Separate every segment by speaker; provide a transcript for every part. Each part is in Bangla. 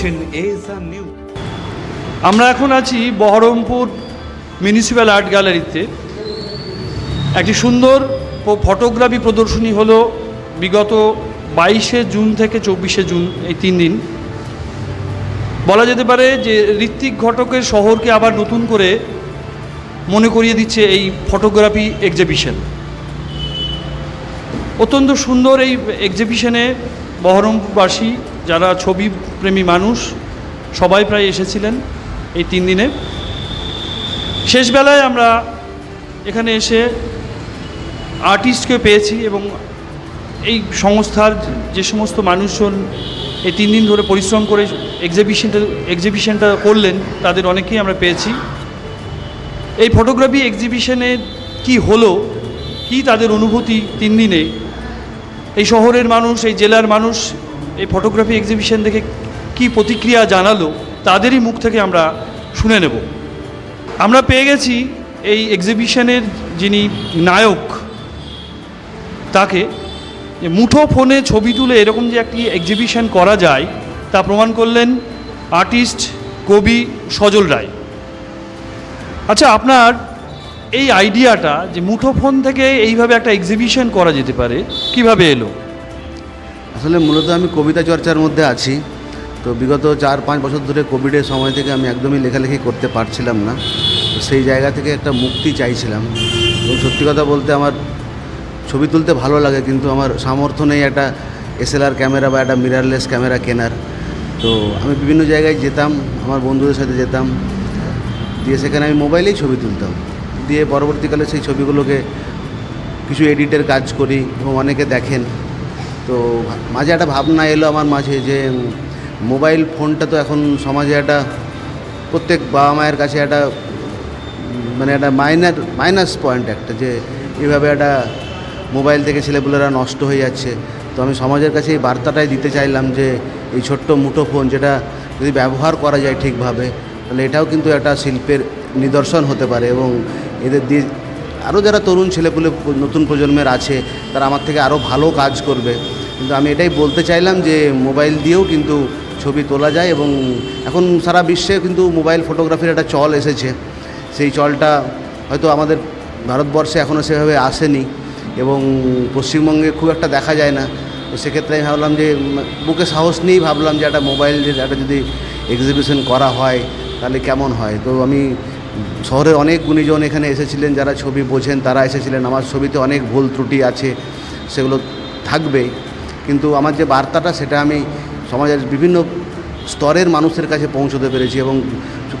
Speaker 1: দেখছেন নিউ।
Speaker 2: আমরা এখন আছি বহরমপুর মিউনিসিপ্যাল আর্ট গ্যালারিতে। একটি সুন্দর ফটোগ্রাফি প্রদর্শনী হলো বিগত বাইশে জুন থেকে চব্বিশে জুন এই তিন দিন। বলা যেতে পারে যে ঋত্বিক ঘটকের শহরকে আবার নতুন করে মনে করিয়ে দিচ্ছে এই ফটোগ্রাফি এক্সিবিশন অত্যন্ত সুন্দর এই এক্সিবিশনে বহরমপুরবাসী যারা ছবি প্রেমী মানুষ, সবাই প্রায় এসেছিলেন এই তিন দিনে। শেষ বেলায় আমরা এখানে এসে আর্টিস্টকে পেয়েছি এবং এই সংস্থার যে সমস্ত মানুষজন এই তিন দিন ধরে পরিশ্রম করে এক্সিবিশনটা এক্সিবিশনটা করলেন, তাদের অনেকেই আমরা পেয়েছি। এই ফটোগ্রাফি এক্সিবিশনে কি হলো, কি তাদের অনুভূতি তিন দিনে? এই শহরের মানুষ, এই জেলার মানুষ এই ফটোগ্রাফি এক্সিবিশন দেখে কি প্রতিক্রিয়া জানালো, তাদেরই মুখ থেকে আমরা শুনে নেব। আমরা পেয়ে গেছি এই এক্সিবিশনের যিনি নায়ক, তাকে মুঠো ফোনে ছবি তুলে এরকম যে একটি এক্সিবিশন করা যায়, তা প্রমাণ করলেন আর্টিস্ট কবি সজল রায়। আচ্ছা আপনার এই আইডিয়াটা যে মুঠো ফোন থেকে এইভাবে একটা এক্সিবিশন করা যেতে পারে, কীভাবে এলো?
Speaker 3: আসলে মূলত আমি কবিতা চর্চার মধ্যে আছি। তো বিগত চার পাঁচ বছর ধরে কোভিডের সময় থেকে আমি একদমই লেখালেখি করতে পারছিলাম না। সেই জায়গা থেকে একটা মুক্তি চাইছিলাম। এবং সত্যি কথা বলতে আমার ছবি তুলতে ভালো লাগে, কিন্তু আমার সামর্থ্য নেই একটা এসএলআর ক্যামেরা বা একটা মিরারলেস ক্যামেরা কেনার। তো আমি বিভিন্ন জায়গায় যেতাম, আমার বন্ধুদের সাথে যেতাম। দিয়ে সেখানে আমি মোবাইলেই ছবি তুলতাম। দিয়ে পরবর্তীকালে সেই ছবিগুলোকে কিছু এডিটের কাজ করি এবং অনেকে দেখেন। তো মাঝে একটা ভাবনা এলো আমার মাঝে যে মোবাইল ফোনটা তো এখন সমাজে একটা, প্রত্যেক বাবা মায়ের কাছে একটা মানে একটা মাইনার, মাইনাস পয়েন্ট একটা যে, এভাবে একটা মোবাইল থেকে ছেলেপুলেরা নষ্ট হয়ে যাচ্ছে। তো আমি সমাজের কাছে এই বার্তাটাই দিতে চাইলাম যে, এই ছোট্ট মুঠো ফোন যেটা যদি ব্যবহার করা যায় ঠিকভাবে, তাহলে এটাও কিন্তু একটা শিল্পের নিদর্শন হতে পারে এবং এদের দিয়ে আরও যারা তরুণ ছেলেপুলে নতুন প্রজন্মের আছে, তারা আমার থেকে আরও ভালো কাজ করবে। কিন্তু আমি এটাই বলতে চাইলাম যে, মোবাইল দিয়েও কিন্তু ছবি তোলা যায় এবং এখন সারা বিশ্বে কিন্তু মোবাইল ফটোগ্রাফির একটা চল এসেছে। সেই চলটা হয়তো আমাদের ভারতবর্ষে এখনও সেভাবে আসেনি এবং পশ্চিমবঙ্গে খুব একটা দেখা যায় না। তো সেক্ষেত্রে আমি ভাবলাম যে, বুকে সাহস নিয়েই ভাবলাম যে, একটা মোবাইল একটা যদি এক্সিবিশন করা হয়, তাহলে কেমন হয়? তো আমি শহরের অনেক গুণীজন এখানে এসেছিলেন, যারা ছবি বোঝেন, তারা এসেছিলেন। আমার ছবিতে অনেক ভুল ত্রুটি আছে, সেগুলো থাকবে কিন্তু আমার যে বার্তাটা, সেটা আমি সমাজের বিভিন্ন স্তরের মানুষের কাছে পৌঁছতে পেরেছি এবং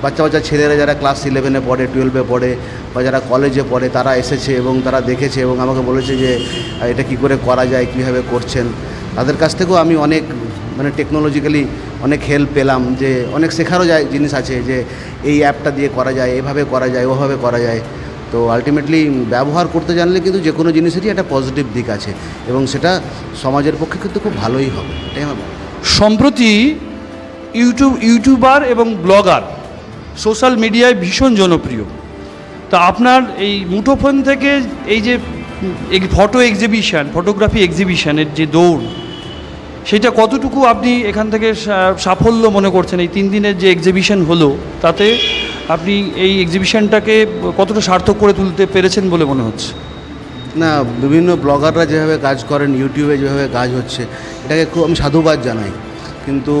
Speaker 3: বাচ্চা বাচ্চা ছেলেরা যারা ক্লাস ইলেভেনে পড়ে টুয়েলভে পড়ে, বা যারা কলেজে পড়ে, তারা এসেছে এবং তারা দেখেছে এবং আমাকে বলেছে যে, এটা কি করে করা যায়? কীভাবে করছেন? তাদের কাছ থেকেও আমি অনেক মানে টেকনোলজিক্যালি অনেক হেল্প পেলাম যে অনেক শেখারও যায় জিনিস আছে যে এই অ্যাপটা দিয়ে করা যায়, এভাবে করা যায়, ওভাবে করা যায়। তো আলটিমেটলি ব্যবহার করতে জানলে কিন্তু যে কোনো জিনিসেরই একটা পজিটিভ দিক আছে এবং সেটা সমাজের পক্ষে কিন্তু খুব ভালোই হবে, এটাই আমার
Speaker 2: সম্প্রতি ইউটিউব, ইউটিউবার এবং ব্লগার সোশ্যাল মিডিয়ায় ভীষণ জনপ্রিয়। তা আপনার এই মুঠোফোন থেকে এই যে ফটো এক্সিবিশন ফটোগ্রাফি এক্সিবিশনের যে দৌড় সেটা কতটুকু আপনি এখান থেকে সাফল্য মনে করছেন? এই তিন দিনের যে এক্সিবিশন হলো, তাতে আপনি এই এক্সিবিশনটাকে কতটা সার্থক করে তুলতে পেরেছেন বলে মনে হচ্ছে?
Speaker 3: না, বিভিন্ন ব্লগাররা যেভাবে কাজ করেন, ইউটিউবে যেভাবে কাজ হচ্ছে, এটাকে খুব আমি সাধুবাদ জানাই। কিন্তু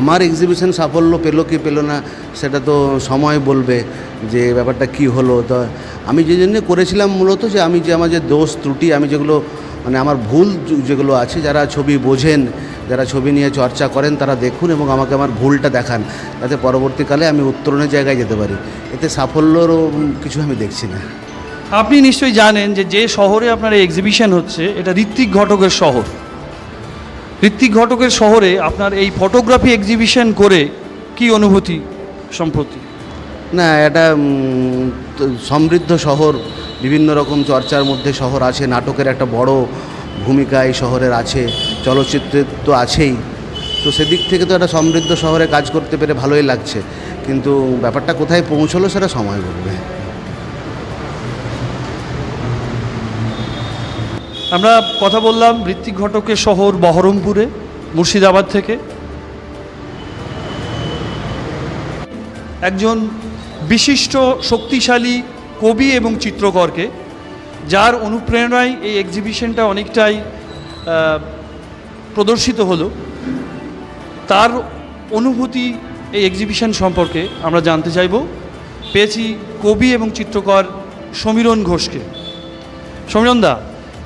Speaker 3: আমার এক্সিবিশন সাফল্য পেল কি পেল না, সেটা তো সময় বলবে যে ব্যাপারটা কি হলো। তো আমি যে জন্য করেছিলাম মূলত যে, আমি যে আমার যে দোষ ত্রুটি, আমি যেগুলো মানে আমার ভুল যেগুলো আছে যারা ছবি বোঝেন যারা ছবি নিয়ে চর্চা করেন তারা দেখুন এবং আমাকে আমার ভুলটা দেখান। যাতে পরবর্তীকালে আমি উত্তরণের জায়গায় যেতে পারি। এতে সাফল্যরও কিছু আমি দেখছি না।
Speaker 2: আপনি নিশ্চয়ই জানেন যে যে শহরে আপনার এই এক্সিবিশন হচ্ছে এটা ঋত্বিক ঘটকের শহর। ঋত্বিক ঘটকের শহরে আপনার এই ফটোগ্রাফি এক্সিবিশন করে কি অনুভূতি সম্প্রতি?
Speaker 3: না এটা সমৃদ্ধ শহর বিভিন্ন রকম চর্চার মধ্যে শহর আছে, নাটকের একটা বড় ভূমিকা এই শহরের আছে চলচ্চিত্রের তো আছেই। তো সেদিক থেকে তো একটা সমৃদ্ধ শহরে কাজ করতে পেরে ভালোই লাগছে। কিন্তু ব্যাপারটা কোথায় পৌঁছলো সেটা সময় বলবে।
Speaker 2: আমরা কথা বললাম ঋত্বিক ঘটকের শহর বহরমপুরে, মুর্শিদাবাদ থেকে। একজন বিশিষ্ট শক্তিশালী কবি এবং চিত্রকরকে, যার অনুপ্রেরণায় এই এক্সিবিশনটা অনেকটাই প্রদর্শিত হলো। তার অনুভূতি এই এক্সিবিশন সম্পর্কে আমরা জানতে চাইব। পেয়েছি কবি এবং চিত্রকর সমীরণ ঘোষকে। সমীরণ দা,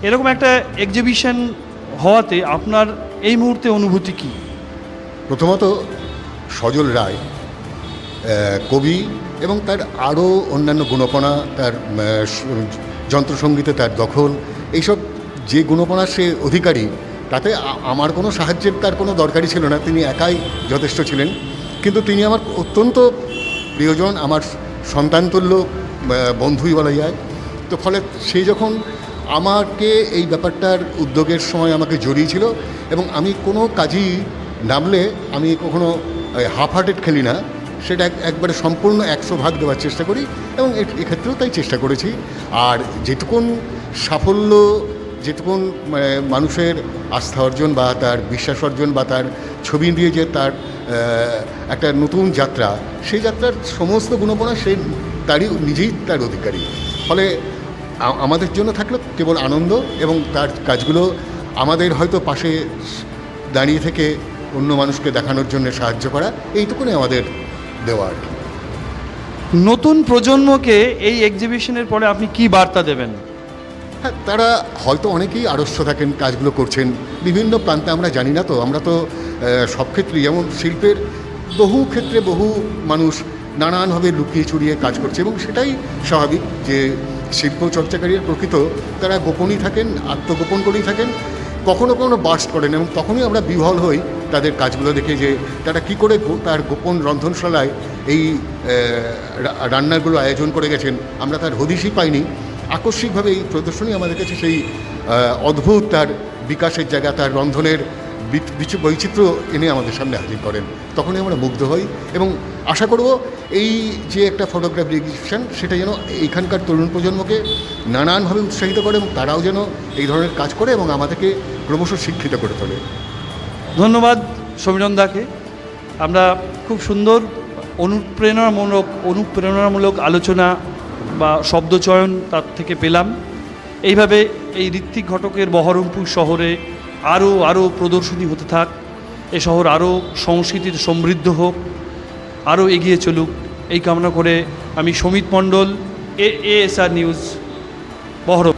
Speaker 2: এরকম একটা এক্সিবিশন হওয়াতে আপনার এই মুহূর্তে অনুভূতি কী?
Speaker 1: প্রথমত সজল রায় কবি এবং তার আরও অন্যান্য গুণপনা, তার যন্ত্রসঙ্গীতে তার দখল, এইসব যে গুণপনা সে অধিকারী, তাতে আমার কোনো সাহায্যের তার কোনো দরকারই ছিল না। তিনি একাই যথেষ্ট ছিলেন। কিন্তু তিনি আমার অত্যন্ত প্রিয়জন, আমার সন্তানতুল্য বন্ধুই বলা যায়। তো ফলে সে যখন আমাকে এই ব্যাপারটার উদ্যোগের সময় আমাকে জড়িয়েছিল এবং আমি কোনো কাজই নামলে আমি কখনো হাফ হার্টেড খেলি না। সেটা এক- একবারে সম্পূর্ণ একশো ভাগ দেওয়ার চেষ্টা করি এবং এক্ষেত্রেও তাই চেষ্টা করেছি। আর যেটুকুন সাফল্য, যেটুকুন মানে মানুষের আস্থা অর্জন বা তার বিশ্বাস অর্জন বা তার ছবি দিয়ে যে তার একটা নতুন যাত্রা, সেই যাত্রার সমস্ত গুণপনা সে তারই, নিজেই তার অধিকারী। ফলে আমাদের জন্য থাকল কেবল আনন্দ এবং তার কাজগুলো আমাদের হয়তো পাশে দাঁড়িয়ে থেকে অন্য মানুষকে দেখানোর জন্য সাহায্য করা। এইটুকুনি আমাদের দেওয়া আর কি।
Speaker 2: নতুন প্রজন্মকে এই এক্সিবিশনের পরে আপনি কি বার্তা দেবেন?
Speaker 1: হ্যাঁ তারা হয়তো অনেকেই আড়স্য থাকেন কাজগুলো করছেন। বিভিন্ন প্রান্তে আমরা জানি না তো আমরা তো সব ক্ষেত্রেই যেমন শিল্পের বহু ক্ষেত্রে বহু মানুষ নানানভাবে লুকিয়ে চুরিয়ে কাজ করছে এবং সেটাই স্বাভাবিক যে শিল্প চর্চাকারীর প্রকৃত তারা গোপনই থাকেন আত্মগোপন করেই থাকেন। কখনো কখনো বার্স্ট করেন এবং তখনই আমরা বিহল হই তাদের কাজগুলো দেখে যে তারা কি করে তার গোপন রন্ধনশালায় এই রান্নাগুলো আয়োজন করে গেছেন। আমরা তার হদিশই পাইনি। আকস্মিকভাবে এই প্রদর্শনী আমাদের কাছে সেই অদ্ভুত তার বিকাশের জায়গা, তার রন্ধনের বৈচিত্র্য এনে আমাদের সামনে হাজির করেন। তখনই আমরা মুগ্ধ হই এবং আশা করব এই যে একটা ফটোগ্রাফি এক্সিবিশন সেটা যেন এইখানকার তরুণ প্রজন্মকে নানানভাবে উৎসাহিত করে এবং তারাও যেন এই ধরনের কাজ করে এবং আমাদেরকে ক্রমশ শিক্ষিত করে তোলে।
Speaker 2: ধন্যবাদ সমীরণ দাকে আমরা খুব সুন্দর অনুপ্রেরণামূলক অনুপ্রেরণামূলক আলোচনা বা শব্দচয়ন তার থেকে পেলাম। এইভাবে এই ঋত্বিক ঘটকের বহরমপুর শহরে আরও আরও প্রদর্শনী হতে থাক, এ শহর আরও সংস্কৃতির সমৃদ্ধ হোক। আরও এগিয়ে চলুক। এই কামনা করে আমি Samit Mondal A S R news বহরম